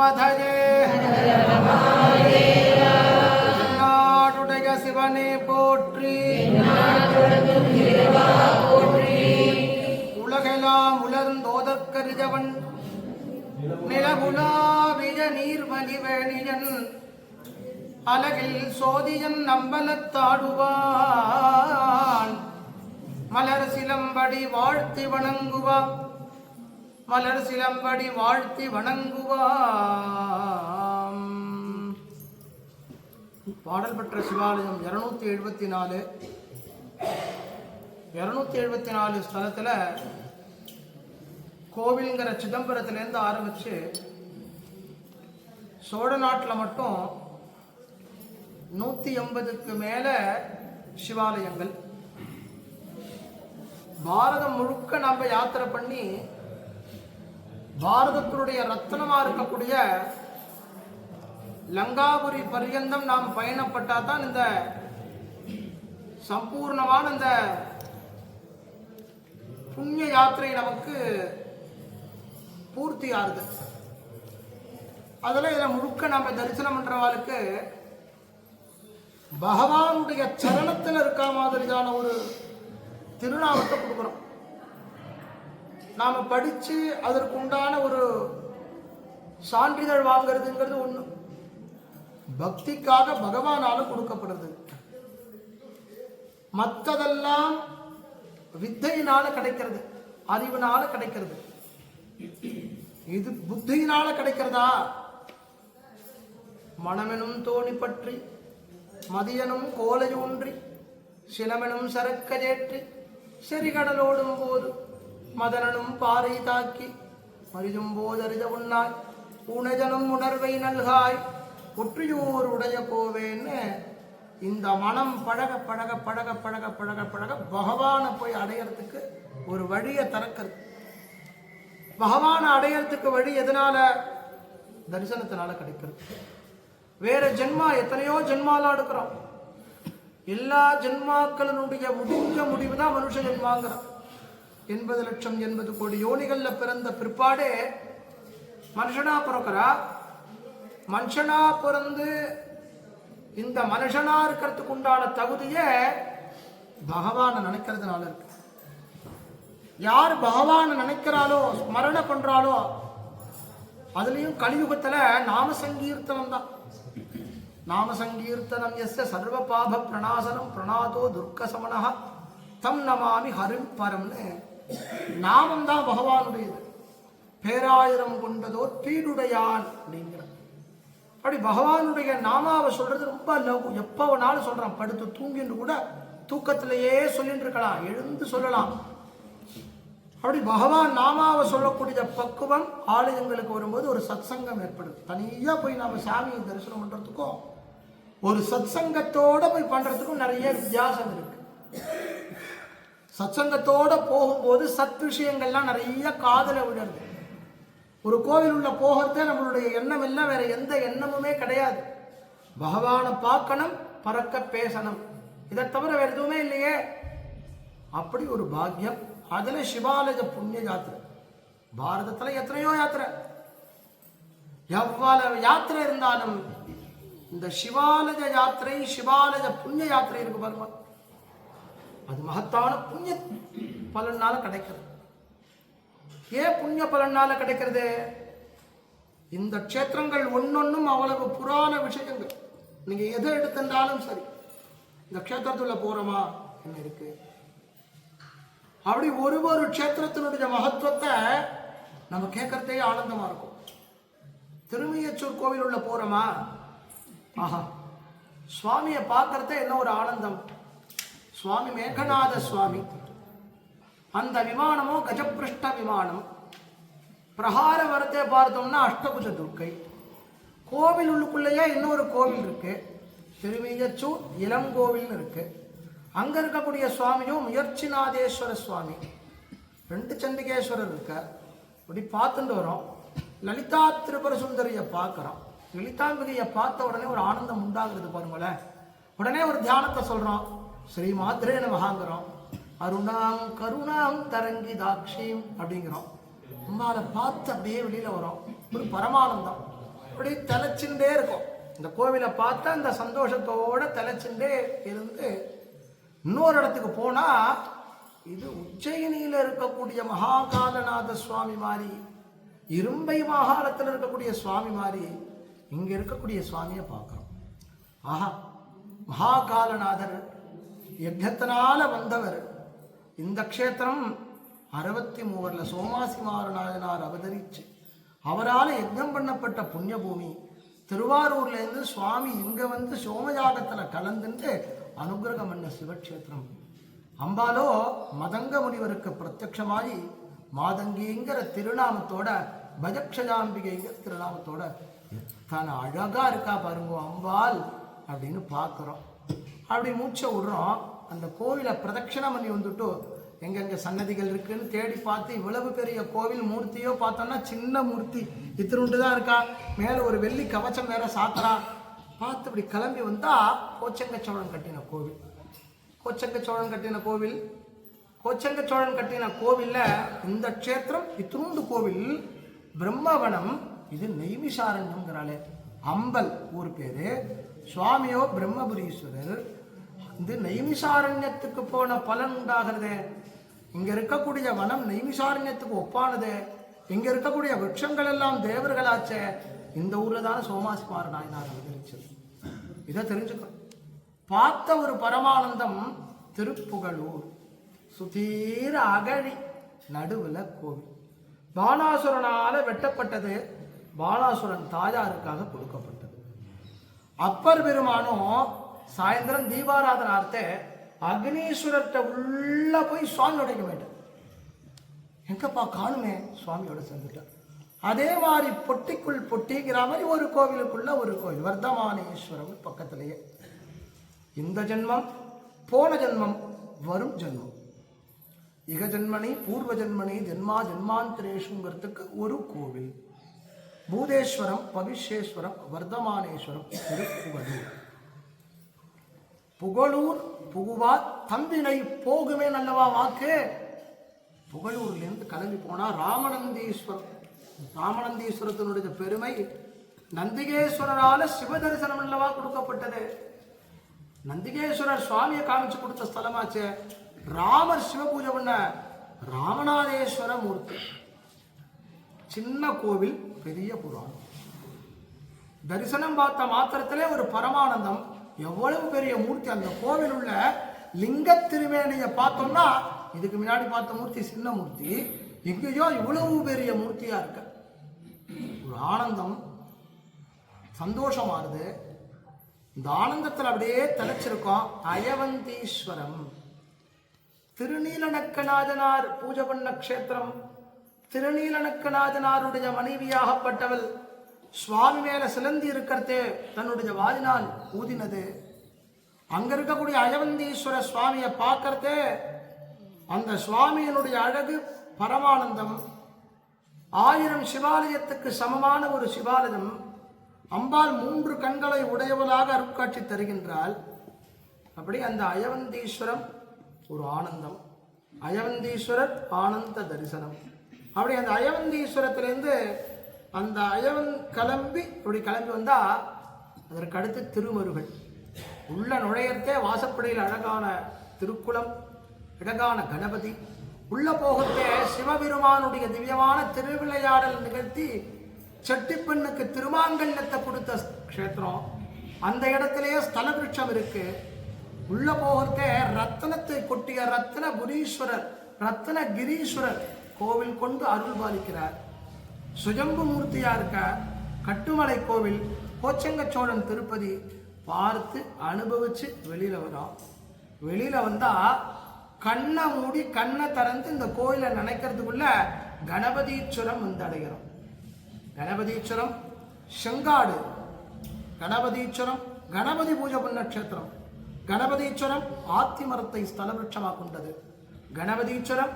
பதயே நாடுடைய சிவனே போற்றி. உலகெல்லாம் உலர்ந்தோதற்கரிஜவன் நிலகுலாவிய நீர்மலிவேணியன் அலகில் சோதியன் நம்பலத்தாடுவான் மலர் சிலம்படி வாழ்த்தி வணங்குவான். மலர் சிலம்படி வாழ்த்தி வணங்குவாம். பாடல் பெற்ற சிவாலயம் இருநூத்தி எழுபத்தி நாலு. இருநூத்தி எழுபத்தி நாலு ஸ்தலத்தில் கோவிலுங்கிற சிதம்பரத்திலேருந்து ஆரம்பித்து சோழ நாட்டில் மட்டும் நூற்றி எண்பதுக்கு மேலே சிவாலயங்கள். பாரதம் முழுக்க நம்ம யாத்திரை பண்ணி பாரதத்தினுடைய ரத்னமா இருக்கக்கூடிய லங்காபுரி பர்யந்தம் நாம் பயணப்பட்டா தான் இந்த சம்பூர்ணமான இந்த புண்ணிய யாத்திரை நமக்கு பூர்த்தி ஆகுது அதில் இதில் முழுக்க நம்ம தரிசனம் பண்ணுறவாளுக்கு பகவானுடைய சரணத்தில் இருக்க மாதிரியான ஒரு திருநாவத்தை கொடுக்குறோம் நாம் படித்து அதற்கு உண்டான ஒரு சான்றிதழ் வாங்குறதுங்கிறது ஒன்று பக்திக்காக பகவானால கொடுக்கப்படுறது மற்றதெல்லாம் வித்தையினால கிடைக்கிறது அறிவினால கிடைக்கிறது. இது புத்தியினால கிடைக்கிறதா? மனமெனும் தோணி பற்றி மதியனும் கோலையூன்றி சிலமெனும் சரக்கஜேற்றி செறிகடலோடும் போது மதனனும் பாறை தாக்கி மறிதும் போதறித உண்ணாய் உணஜனும் உணர்வை நல்காய் ஒற்றியூர் உடைய கோவேன்னு இந்த மனம் பழக பழக பழக பழக பழக பழக பகவானை போய் அடையறதுக்கு ஒரு வழியை திறக்கிறது. பகவானை அடையறதுக்கு வழி எதனால? தரிசனத்தினால கிடைக்கிறது. வேற ஜென்மா எத்தனையோ ஜென்மாலாம் எடுக்கிறோம். எல்லா ஜென்மாக்களினுடைய முடிஞ்ச முடிவு தான் மனுஷ ஜென்மாங்கிறோம் எண்பது லட்சம் எண்பது கோடி யோனிகள்ல பிறந்த பிற்பாடே மனுஷனா பிறக்கிறா? மனுஷனா பிறந்து இந்த மனுஷனா இருக்கிறதுக்கு உண்டான தகுதியை பகவானை நினைக்கிறதுனால இருக்கு. யார் பகவானை நினைக்கிறாளோ ஸ்மரண பண்றாளோ அதுலயும் கலியுகத்துல நாம சங்கீர்த்தனம் தான் நாம சங்கீர்த்தனம் எஸ் சர்வ பாப பிரணாசனம் பிரணாதோ துர்க்க சமனஹ தம் நமாமி ஹரிம் பரம்னு. நாமம் தான் பகவானுடையது. பேராயிரம் கொண்டதோர் பீடுடையான் அப்படிங்கிற அப்படி பகவானுடைய நாமாவை சொல்றது ரொம்ப லவ். எப்போ வேணாலும் சொல்றான். படுத்து தூங்கின்னு கூட தூக்கத்திலேயே சொல்லிட்டு இருக்கலாம். எழுந்து சொல்லலாம். அப்படி பகவான் நாமாவை சொல்லக்கூடிய பக்குவம் ஆலயங்களுக்கு வரும்போது ஒரு சத்சங்கம் ஏற்படுது. தனியா போய் நாம சாமியை தரிசனம் பண்றதுக்கும் ஒரு சத்சங்கத்தோட போய் பண்றதுக்கும் நிறைய வித்தியாசம் இருக்கு. சத்சங்கத்தோட போகும்போது சத் விஷயங்கள்லாம் நிறைய காதல விடுறது. ஒரு கோவில் உள்ள போகிறதே நம்மளுடைய எண்ணம் எல்லாம் வேற எந்த எண்ணமுமே கிடையாது. பகவானை பார்க்கணும் பறக்க பேசணும். இதை தவிர வேற எதுவுமே இல்லையே. அப்படி ஒரு பாக்கியம். அதுல சிவாலய புண்ணிய யாத்திரை. பாரதத்துல எத்தனையோ யாத்திரை. எவ்வளவு யாத்திரை இருந்தாலும் இந்த சிவாலய யாத்திரை சிவாலய புண்ணிய யாத்திரை இருக்கு பாருங்க. அது மகத்தான புண்ணிய பலனால கிடைக்கிறது. ஏன் புண்ணிய பலனால கிடைக்கிறது? இந்த க்ஷேத்திரங்கள் ஒன்னொன்னும் அவ்வளவு புராண விஷயங்கள். நீங்க எதை எடுத்திருந்தாலும் சரி. இந்த க்ஷேத்திரத்துள்ள போறோமா? என்ன இருக்கு? அப்படி ஒரு ஒரு க்ஷேத்திரத்தினுடைய மகத்துவத்தை நம்ம கேட்கறதே ஆனந்தமா இருக்கும். திருமையச்சூர் கோவில் உள்ள போறோமா? ஆஹா. சுவாமியை பார்க்கறதே என்ன ஒரு ஆனந்தம். சுவாமி மேகநாத சுவாமி. அந்த விமானமோ கஜபிருஷ்ட விமானம் பிரகார வரத்தை பார்த்தோம்னா அஷ்டபுஜ துர்க்கை. கோவில் உள்ளுக்குள்ளேயே இன்னொரு கோவில் இருக்கு. திருமியச்சூர் இளங்கோவில்னு இருக்கு. அங்க இருக்கக்கூடிய சுவாமியும் முயற்சிநாதேஸ்வர சுவாமி. ரெண்டு சண்டிகேஸ்வரர் இருக்க அப்படி பார்த்துட்டு வரோம். லலிதா திருபுர சுந்தரியை பார்க்குறோம். லலிதாம்பிகையை பார்த்த உடனே ஒரு ஆனந்தம் உண்டாகிறது பாருங்களேன். உடனே ஒரு தியானத்தை சொல்கிறோம் ஸ்ரீ மாத்ரேன நமகாங்கிறோம் அருணாம் கருணாம் தரங்கி தாட்சியம் அப்படிங்கிறோம். அம்மாவை பார்த்து அப்படியே வெளியில் வரும். ஒரு பரமானந்தம். அப்படி தலைச்சுட்டே இருக்கும். இந்த கோவிலை பார்த்தா அந்த சந்தோஷத்தோட தலைச்சுட்டே இருந்து இன்னொரு இடத்துக்கு போனால் இது உச்சயினியில் இருக்கக்கூடிய மகாகாலநாத சுவாமி மாதிரி இரும்பை மாகாணத்தில் இருக்கக்கூடிய சுவாமி மாதிரி இங்கே இருக்கக்கூடிய சுவாமியை பார்க்குறோம். ஆஹா மகாகாலநாதர் யஜ்ஞத்தினால வந்தவர். இந்த க்ஷேத்திரம் அறுபத்தி மூவரில் சோமாசி மாறநாதனார் அவதரிச்சு அவரால் யஜ்ஞம் பண்ணப்பட்ட புண்ணிய பூமி சுவாமி இங்கே வந்து சோமயாகத்தில் கலந்துட்டு அனுகிரகம் பண்ண சிவக்ஷேத்திரம். அம்பாலோ மதங்க முனிவருக்கு பிரத்யட்சமாகி மாதங்கிங்கிற திருநாமத்தோட பஜக்ஷஜாம்பிகைங்கிற திருநாமத்தோட எத்தனை அழகாக இருக்கா பாருங்க அம்பாள் அப்படின்னு பார்க்குறோம். அப்படி மூச்சை விடுறோம் அந்த கோவிலை பிரதட்சணம் பண்ணி வந்துட்டு எங்கெங்கே சன்னதிகள் இருக்குன்னு தேடி பார்த்து இவ்வளவு பெரிய கோவில் மூர்த்தியோ பார்த்தோம்னா சின்ன மூர்த்தி இத்திருண்டு தான் இருக்கா. மேலே ஒரு வெள்ளி கவச்சம் வேற சாத்துறா. பார்த்து இப்படி கிளம்பி வந்தால் கோச்சங்க சோழன் கட்டின கோவில். கோச்சங்க சோழன் கட்டின கோவில். கோச்சங்க சோழன் கட்டின கோவிலில் இந்த க்ஷேத்திரம் இத்திருண்டு கோவில் பிரம்மவனம் இது நெய்மிசாரண்யம்ங்கிறாளே அம்பல் ஊர் பேர். சுவாமியோ பிரம்மபுரீஸ்வரர். இது நெய்மிசாரண்யத்துக்கு போன பலன் உண்டாகிறதே. இங்கே இருக்கக்கூடிய வனம் நெய்மிசாரண்யத்துக்கு ஒப்பானது. இங்கே இருக்கக்கூடிய விரட்சங்கள் எல்லாம் தேவர்களாச்சே. இந்த ஊரில் தானே சோமாஸ்குமார நாயனார் அவதரிச்சது இதை தெரிஞ்சுக்கணும் பார்த்த ஒரு பரமானந்தம் திருப்புகழூர் சுதீர அகழி நடுவில் கோவில். பாலாசுரனால வெட்டப்பட்டது. பாலாசுரன் தாயாருக்காக கொடுக்கப்பட்டது. அப்பர் பெருமானும் சாயந்தரம் தீபாராதனார்த்த அக்னீஸ்வரர்கிட்ட உள்ள போய் சுவாமி உடைக்க மாட்டார் எங்கப்பா காணுமே? சுவாமியோட சேர்ந்துட்டார் அதே மாதிரி பொட்டிக்குள் பொட்டிங்கிற மாதிரி ஒரு கோவிலுக்குள்ள ஒரு கோவில். வர்த்தமானேஸ்வரம் பக்கத்திலேயே. இந்த ஜென்மம் போன ஜென்மம் வரும் ஜென்மம். இக ஜென்மனி பூர்வ ஜென்மனி ஜென்மா ஜென்மாந்திரேஷுங்கிறதுக்கு ஒரு கோவில். பூதேஸ்வரம் பவிஷ்யேஸ்வரம் வர்தமானேஸ்வரம் திருப்புகழூர் புகழூர் புகுவா தம்பினை போகுமே நல்லவா வாக்கு. புகழூர்லேருந்து கிளம்பி போனால் ராமநந்தீஸ்வரம் ராமநந்தீஸ்வரத்தினுடைய பெருமை நந்திகேஸ்வரரால் சிவ தரிசனம் அல்லவா கொடுக்கப்பட்டது. நந்திகேஸ்வரர் சுவாமியை காமிச்சு கொடுத்த ஸ்தலமாச்சே. ராமர் சிவ பூஜை பண்ண ராமநாதேஸ்வர மூர்த்தி. சின்ன கோவில் பெரிய புராணம். தரிசனம் பார்த்த மாத்திரத்திலே ஒரு பரமானந்தம் எவ்வளவு பெரிய மூர்த்தி அந்த கோவில் உள்ள லிங்க திருமேனியை பார்த்தோம்னா இதுக்கு முன்னாடி பார்த்த மூர்த்தி சின்ன மூர்த்தி எங்கேயோ இவ்வளவு பெரிய மூர்த்தியாக இருக்கு. ஒரு ஆனந்தம் சந்தோஷமானது இந்த ஆனந்தத்தில் அப்படியே தலைச்சிருக்கோம் அயவந்தீஸ்வரம். திருநீலநக்கநாதனார் பூஜை பண்ண க்ஷேத்திரம் திருநீலநக்கநாதனாருடைய மனைவியாகப்பட்டவள் சுவாமி மேல சிலந்தி இருக்கிறதே தன்னுடைய வாதினால் ஊதினது. அங்க இருக்கக்கூடிய அயவந்தீஸ்வர சுவாமியை பார்க்கறதே அந்த சுவாமியினுடைய அழகு பரமானந்தம். ஆயிரம் சிவாலயத்துக்கு சமமான ஒரு சிவாலயம் அம்பாள் மூன்று கண்களை உடையவளாக அருட்காட்சி தருகின்றாள். அப்படி அந்த அயவந்தீஸ்வரம் ஒரு ஆனந்தம். அயவந்தீஸ்வரர் ஆனந்த தரிசனம். அப்படி அந்த அயவந்தீஸ்வரத்திலேருந்து அந்த அயவன் கிளம்பி இப்படி கிளம்பி வந்தா அதற்கு அடுத்து திருமருகள் உள்ள நுழையத்தே வாசப்படையில் அழகான திருக்குளம் அழகான கணபதி. உள்ள போகத்தே சிவபெருமானுடைய திவ்யமான திருவிளையாடல் நிகழ்த்தி செட்டிப்பெண்ணுக்கு திருமாங்கல்யத்தை கொடுத்த க்ஷேத்திரம். அந்த இடத்திலேயே ஸ்தல விருட்சம் இருக்கு. உள்ள போகத்தே ரத்தனத்தை கொட்டிய ரத்ன புரீஸ்வரர் ரத்ன கிரீஸ்வரர் கோவில் கொண்டு அருள் பாலிக்கிறார் சுஜம்பு மூர்த்தியாக இருக்க கட்டுமலை கோவில் கோச்சங்க சோழன் திருப்பதி பார்த்து அனுபவித்து வெளியில் வரும். வெளியில் வந்தால் கண்ணை மூடி கண்ணை திறந்து இந்த கோயிலை நினைக்கிறதுக்குள்ள கணபதீஸ்வரம் வந்து அடைகிறோம். கணபதீஸ்வரம் செங்காடு கணபதீஸ்வரம் கணபதி பூஜை பண்ண க்ஷேத்திரம் கணபதீஸ்வரம் ஆத்தி மரத்தை கொண்டது கணபதீஸ்வரம்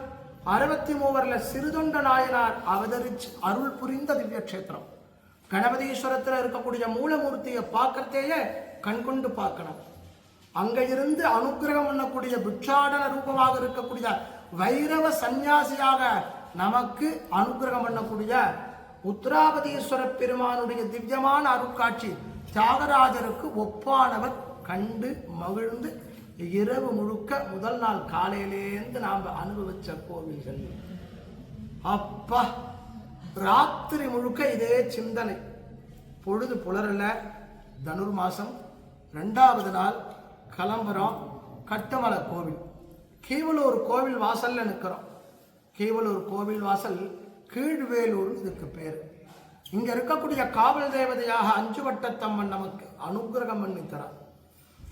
அறுபத்தி மூவரில் சிறுதொண்ட நாயனார் அவதரிச்சு அருள் புரிந்த திவ்ய க்ஷேத்திரம் கணபதீஸ்வரத்தில் இருக்கக்கூடிய மூலமூர்த்தியை பார்க்கறதேயே கண்கொண்டு பார்க்கணும். அங்க இருந்து அனுக்கிரகம் பண்ணக்கூடிய பிக்ஷாடன ரூபமாக இருக்கக்கூடிய வைரவ சந்நியாசியாக நமக்கு அனுக்கிரகம் பண்ணக்கூடிய உத்ராபதீஸ்வர பெருமானுடைய திவ்யமான அருட்காட்சி தியாகராஜருக்கு ஒப்பானவர் கண்டு மகிழ்ந்து இரவு முழுக்க முதல் நாள் காலையிலேருந்து நாம் அனுபவிச்ச கோவில்கள். அப்பா ராத்திரி முழுக்க இதே சிந்தனை. பொழுது புலரல தனுர் மாதம் ரெண்டாவது நாள் கிளம்புறோம் கட்டுமலை கோவில். கீவலூர் கோவில் வாசல்ல நிற்கிறோம் கீவலூர் கோவில் வாசல் கீழ்வேலூர் இதுக்கு பேர். இங்கே இருக்கக்கூடிய காவல் தேவதையாக அஞ்சு வட்டத்தம்மன் நமக்கு அனுகிரகம் பண்ணி தரான்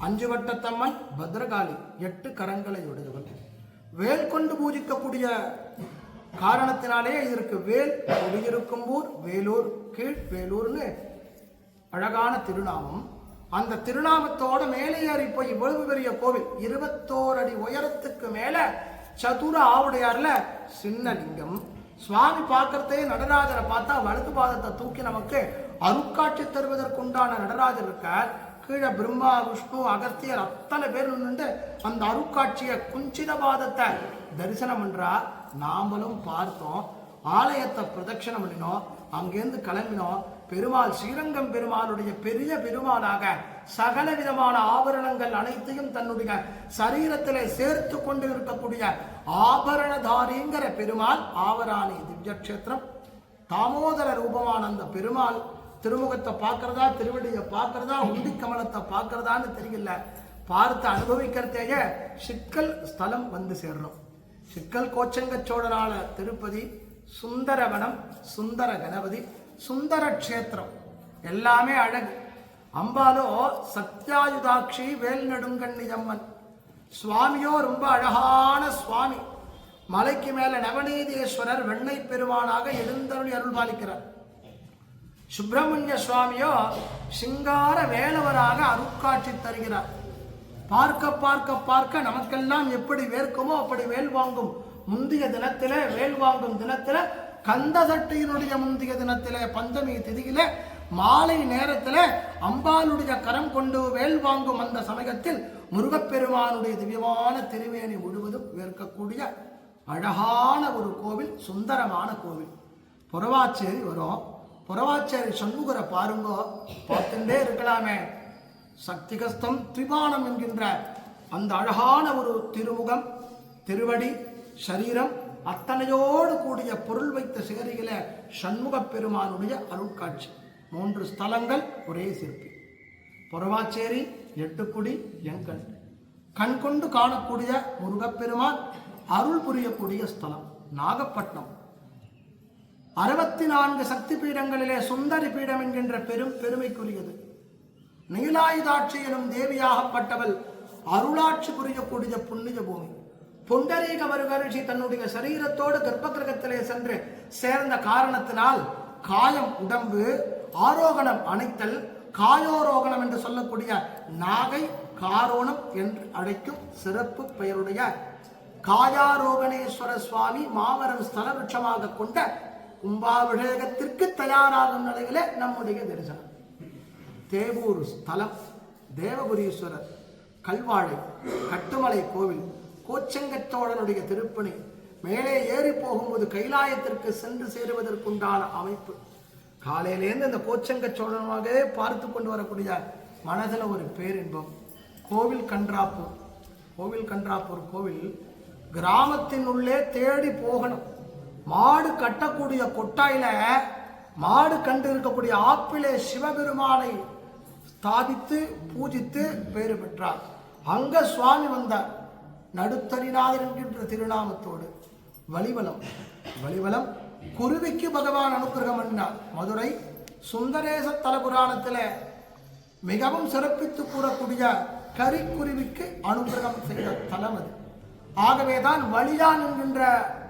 அஞ்சு வட்டத்தம்மன் பத்ரகாளி எட்டு கரங்களை உடையவள் வேல் கொண்டு பூஜிக்கக்கூடிய காரணத்தினாலே இதற்கு வேல் குடியிருக்கும் ஊர் வேலூர் கீழ் வேலூர்னு அழகான திருநாமம். அந்த திருநாமத்தோட மேலே ஏறி போய் இவ்வளவு பெரிய கோவில் இருபத்தோரு அடி உயரத்துக்கு மேல சதுர ஆவுடையார்ல சின்ன லிங்கம் சுவாமி பார்க்கறதே நடராஜரை பார்த்தா வலது பாதத்தை தூக்கி நமக்கு அருட்காட்சி தருவதற்குண்டான நடராஜர் இருக்கார். கீழே பிரம்மா விஷ்ணு அகஸ்தியர் அத்தனை பேர் நின்று அந்த அருட்காட்சியை குஞ்சித பாதத்தை தரிசனம் பண்றா. நாமளும் பார்த்தோம். ஆலயத்தை பிரதட்சணம் பண்ணினோம். அங்கேருந்து கிளம்பினோம். பெருமாள் ஸ்ரீரங்கம் பெருமாளுடைய பெரிய பெருமாளாக சகல விதமான ஆபரணங்கள் அனைத்தையும் தன்னுடைய சரீரத்திலே சேர்த்து கொண்டு இருக்கக்கூடிய ஆபரணதாரிங்கிற பெருமாள் ஆவராணி திவ்யக்ஷேத்திரம் தாமோதர ரூபமான அந்த பெருமாள் திருமுகத்தை பார்க்கறதா திருவடியை பார்க்கறதா உண்டி கமலத்தை பார்க்கறதான்னு தெரியல. பார்த்து அனுபவிக்கிறதேயே சிக்கல் ஸ்தலம் வந்து சேர்றோம். சிக்கல் கோச்சங்க சோழனால திருப்பதி சுந்தரவனம் சுந்தர கணபதி சுந்தர க்ஷேத்திரம் எல்லாமே அழகு. அம்பாலோ சத்யாயுதாட்சி வேல் நெடுங்கண்ணியம்மன் சுவாமியோ ரொம்ப அழகான சுவாமி. மலைக்கு மேல நவநீதீஸ்வரர் வெண்ணை பெருமானாக எழுந்தருளி அருள்பாலிக்கிறார். சுப்பிரமணிய சுவாமியோ சிங்கார வேலவராக அருட்காட்சி தருகிறார். பார்க்க பார்க்க பார்க்க நமக்கெல்லாம் எப்படி வேர்க்குமோ அப்படி வேல் வாங்கும். முந்திய தினத்திலே வேல் வாங்கும் தினத்தில கந்த சட்டியினுடைய முந்திய தினத்திலே பஞ்சமி திதியிலே மாலை நேரத்தில் அம்பாளுடைய கரம் கொண்டு வேல் வாங்கும் அந்த சமயத்தில் முருகப்பெருமானுடைய திவ்யமான திருவேணி முழுவதும் வேர்க்கக்கூடிய அழகான ஒரு கோவில் சுந்தரமான கோவில். புறவாச்சேரி வரும். புறவாச்சேரி சண்முகரை பாருங்கோ. பார்த்துட்டே இருக்கலாமே. சக்திகஸ்தம் திரிபானம் என்கின்ற அந்த அழகான ஒரு திருமுகம் திருவடி சரீரம் அத்தனையோடு கூடிய பொருள் வைத்த சிகரிகள சண்முக பெருமானுடைய அருட்காட்சி. மூன்று ஸ்தலங்கள் ஒரே சிற்பி. பொறவாச்சேரி எட்டுக்குடி எங்கள் கண் கொண்டு காணக்கூடிய முருகப்பெருமான் அருள் புரியக்கூடிய ஸ்தலம் நாகப்பட்டினம். அறுபத்தி நான்கு சக்தி பீடங்களிலே சுந்தரி பீடம் என்கின்ற பெரும் பெருமைக்குரியது. நீலாயுதாட்சி எனும் தேவியாகப்பட்டவள் அருளாட்சி புரியக்கூடிய புண்ணிய பூமி. புண்டரீக வருகரிஷி தன்னுடைய சரீரத்தோடு கர்ப்ப கிரகத்திலே சென்று சேர்ந்த காரணத்தினால் காயம் உடம்பு ஆரோகணம் அணைத்தல் காயோரோகணம் என்று சொல்லக்கூடிய நாகை காரோணம் என்று அழைக்கும் சிறப்பு பெயருடைய காயாரோகணேஸ்வர சுவாமி மாமரம் ஸ்தல விருட்சமாக கொண்ட கும்பாபிஷேகத்திற்கு தயாராகும் நிலையில நம்முடைய தரிசனம். தேவூர் ஸ்தலம் தேவபுரீஸ்வரர் கல்வாழை கட்டுமலை கோவில் கோச்செங்கச்சோழனுடைய திருப்பணி மேலே ஏறி போகும்போது கைலாயத்திற்கு சென்று சேருவதற்குண்டான அமைப்பு. காலையிலேருந்து இந்த கோச்செங்கச்சோழனாகவே பார்த்து கொண்டு வரக்கூடிய மனதில் ஒரு பேரின்பம். கோவில் கன்றாப்பூர் கோவில் கன்றாப்பூர் கோவில் கிராமத்தின் உள்ளே தேடி போகணும். மாடு கட்டக்கூடிய கொட்டாயில மாடு கண்டு இருக்கக்கூடிய ஆப்பிளே சிவபெருமானை ஸ்தாபித்து பூஜித்து பேறு பெற்றார். அங்க சுவாமி வந்தார். நடுத்தரிநாதர் என்கின்ற திருநாமத்தோடு. வலிவலம் வலிவலம் குருவிக்கு பகவான் அனுகிரகம் பண்ணினார் மதுரை சுந்தரேச தலபுராணத்தில் மிகவும் சிறப்பித்து கூறக்கூடிய கரிக்குருவிக்கு அனுகிரகம் செய்த தலம் அது. ஆகவேதான் வலியான் என்கின்ற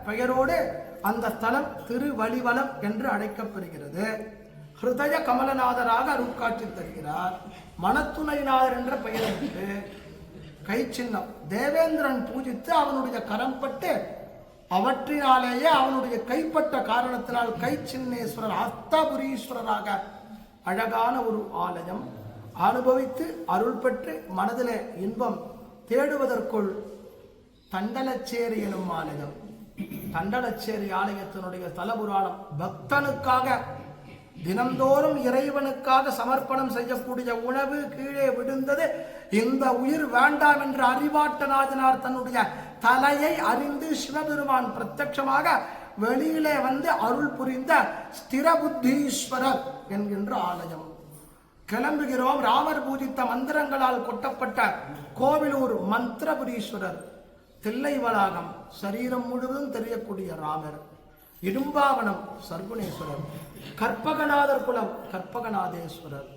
பெயரோடு அந்த ஸ்தலம் திருவழிவலம் என்று அழைக்கப்படுகிறது. ஹிருதய கமலநாதராக அருட்காட்சி தருகிறார். மனத்துணைநாதர் என்ற பெயருக்கு கை சின்னம் தேவேந்திரன் பூஜித்து அவனுடைய கரம் பட்டு அவற்றினாலேயே அவனுடைய கைப்பட்ட காரணத்தினால் கை சின்னேஸ்வரர் அஸ்தபுரீஸ்வரராக அழகான ஒரு ஆலயம். அனுபவித்து அருள் பெற்று மனதிலே இன்பம் தேடுவதற்குள் தண்டலச்சேரி எனும் ஆலயம். தண்டலச்சேரி ஆலயத்தினுடைய தலபுராணம் பக்தனுக்காக தினந்தோறும் இறைவனுக்காக சமர்ப்பணம் செய்யக்கூடிய உணவு கீழே விழுந்தது. இந்த உயிர் வேண்டாம் என்று அறிவாட்டநாதனார் தன்னுடைய தலையை அறிந்து சிவபெருமான் பிரத்யட்சமாக வெளியிலே வந்து அருள் புரிந்த ஸ்திரபுத்தீஸ்வரர் என்கின்ற ஆலயம். கிளம்புகிறோம். ராமர் பூஜித்த மந்திரங்களால் கொட்டப்பட்ட கோவிலூர் மந்திரபுரீஸ்வரர். தில்லை வளாகம் சரீரம் முழுவதும் தெரியக்கூடிய ராமர். இடும்பாவனம் சர்க்குணேஸ்வரர். கற்பகநாதர் குலம் கற்பகநாதேஸ்வரர்.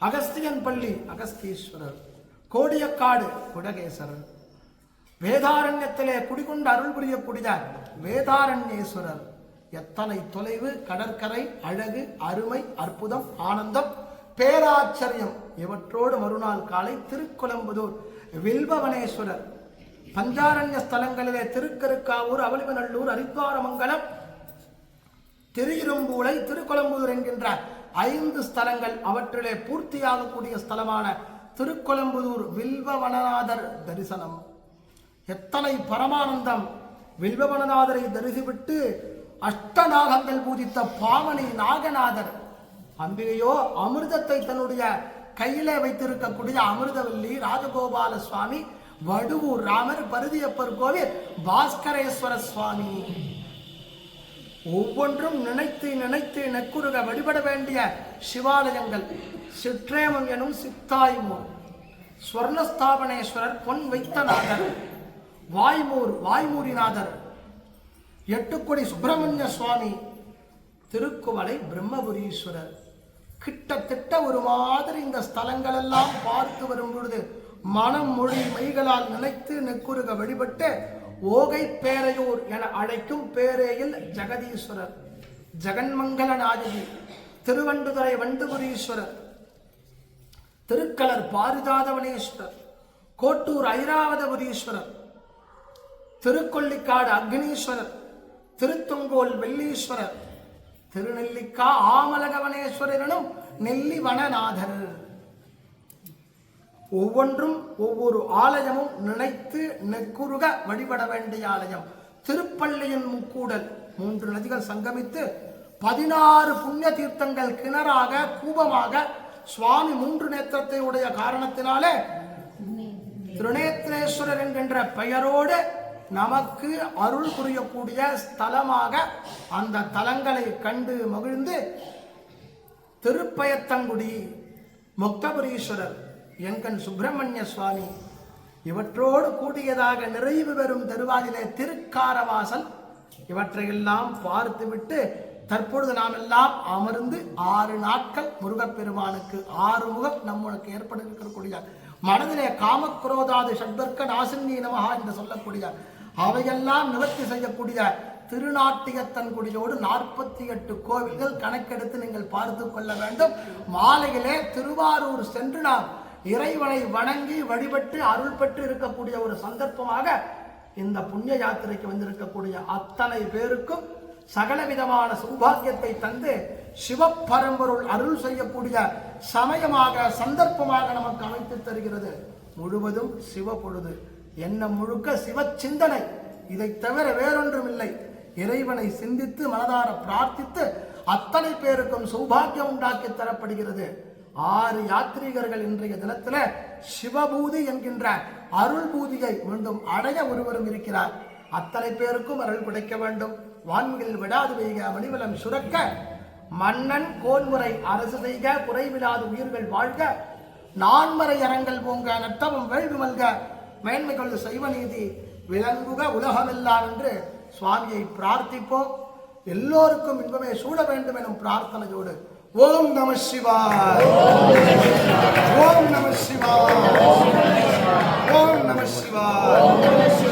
அகஸ்தியன் பள்ளி அகஸ்தீஸ்வரர். கோடியக்காடு குடகேசரர். வேதாரண்யத்திலே குடிகொண்டு அருள் புரியக்கூடிய வேதாரண்யேஸ்வரர். எத்தனை தொலைவு கடற்கரை அழகு அருமை அற்புதம் ஆனந்தம் பேராச்சரியம் இவற்றோடு மறுநாள் காலை திருக்குளம்புதூர் வில்பவனேஸ்வரர் பஞ்சாரண்ய ஸ்தலங்களிலே திருக்கருக்காவூர் அவலிவநல்லூர் அரித்வாரமங்கலம் திருஇரும்பூலை திருக்குளம்புதூர் என்கின்ற ஐந்து ஸ்தலங்கள் அவற்றிலே பூர்த்தியாகக்கூடிய ஸ்தலமான திருக்குளம்புதூர் வில்வவனநாதர் தரிசனம். எத்தனை பரமானந்தம்! வில்வவனநாதரை தரிசிவிட்டு அஷ்டநாகங்கள் பூஜித்த பாவனி நாகநாதர். அம்பிகையோ அமிர்தத்தை தன்னுடைய கையிலே வைத்திருக்கக்கூடிய அமிர்தவல்லி ராஜகோபால சுவாமி வடுவூர் ராமர் பருதியப்பர் கோவில் பாஸ்கரேஸ்வர சுவாமி. ஒவ்வொன்றும் நினைத்து நினைத்து நெக்குருக வழிபட வேண்டிய சிவாலயங்கள். சிற்றேமம் எனும் சித்தாய்மூர். ஸ்வர்ணஸ்தாபனேஸ்வரர் பொன் வைத்தநாதர் வாய்மூர் வாய்மூரிநாதர் எட்டுக்குடி சுப்பிரமணிய சுவாமி. திருக்குவளை பிரம்மபுரீஸ்வரர். கிட்டத்தட்ட ஒரு மாதிரி இந்த ஸ்தலங்கள் எல்லாம் பார்த்து வரும் பொழுது மனம் மொழி மைகளால் நினைத்து நெக்குருக வழிபட்டு ஓகை பேரையூர் என அழைக்கும் பேரேயில் ஜெகதீஸ்வரர் ஜெகன்மங்கல நாயகி திருவண்டுதுறை வண்டுபுரீஸ்வரர் திருக்கலர் பாரிதாதவனீஸ்வரர் கோட்டூர் ஐராவதபுரீஸ்வரர் திருக்கொள்ளிக்காடு அக்னீஸ்வரர் திருத்துங்கோல் வெள்ளீஸ்வரர் திருநெல்லிக்கா ஆமலகவனேஸ்வரனும் நெல்லிவனநாதர். ஒவ்வொன்றும் ஒவ்வொரு ஆலயமும் நினைத்து நெக்குருக வழிபட வேண்டிய ஆலயம். திருப்பள்ளியின் முக்கூடல். மூன்று நதிகள் சங்கமித்து பதினாறு புண்ணிய தீர்த்தங்கள் கிணறாக கூபமாக சுவாமி மூன்று நேத்திரத்தை உடைய காரணத்தினாலே திருநேத்திரேஸ்வரர் என்கின்ற பெயரோடு நமக்கு அருள் புரியக்கூடிய ஸ்தலமாக அந்த தலங்களை கண்டு மகிழ்ந்து திருப்பயத்தங்குடி முக்தபுரீஸ்வரர் எங்கன் சுப்பிரமணிய சுவாமி இவற்றோடு கூடியதாக நிறைவு பெறும் தருவாயிலே திருக்காரவாசல். இவற்றையெல்லாம் பார்த்துவிட்டு தற்பொழுது நாம் எல்லாம் அமர்ந்து ஆறு நாட்கள் முருகப்பெருமானுக்கு ஆறு முகம் நம்மளுக்கு ஏற்பட மனதிலே காமக்ரோதாது சத்வர்க்க நாசினி நமகா என்று சொல்லக்கூடிய அவையெல்லாம் நிவர்த்தி செய்யக்கூடிய திருநாட்டியத்தன் குடியோடு நாற்பத்தி எட்டு கோவில்கள் கணக்கெடுத்து நீங்கள் பார்த்து கொள்ள வேண்டும். மாலையிலே திருவாரூர் சென்று நாம் இறைவனை வணங்கி வழிபட்டு அருள் பெற்று இருக்கக்கூடிய ஒரு சந்தர்ப்பமாக இந்த புண்ணிய யாத்திரைக்கு வந்திருக்கக்கூடிய அத்தனை பேருக்கும் சகலவிதமான சௌபாகியத்தை தந்து சிவப்பரம்பொருள் அருள் செய்யக்கூடிய சமயமாக சந்தர்ப்பமாக நமக்கு அமைத்து தருகிறது. முழுவதும் சிவ பொழுது என்ன முழுக்க சிவ சிந்தனை இதை தவிர வேறொன்றும் இல்லை இறைவனை சிந்தித்து மனதார பிரார்த்தித்து அத்தனை பேருக்கும் சௌபாகியம் உண்டாக்கி தரப்படுகிறது. ஆறு யாத்ரீகர்கள் இன்றைய தினத்துல சிவபூதி என்கின்ற அருள் பூதியை மீண்டும் அடைய ஒருவரும் இருக்கிறார். அத்தனை பேருக்கும் அருள் கிடைக்க வேண்டும். வான்களில் விடாது பெய்க மணிவலம் சுரக்க. மன்னன் கோன்முறை அரசு செய்க குறைவிடாது உயிர்கள் வாழ்க. நான்மறை அரங்கல் போங்க நத்தமும் வேள்வி மல்க. மேன்மை கொண்டு செய்வ நீதி விளங்குக உலகமெல்லாம் என்று சுவாமியை பிரார்த்திப்போம். எல்லோருக்கும் இன்பமே சூட வேண்டும் எனும் பிரார்த்தனையோடு 我们那么希望我那么希望我那么希望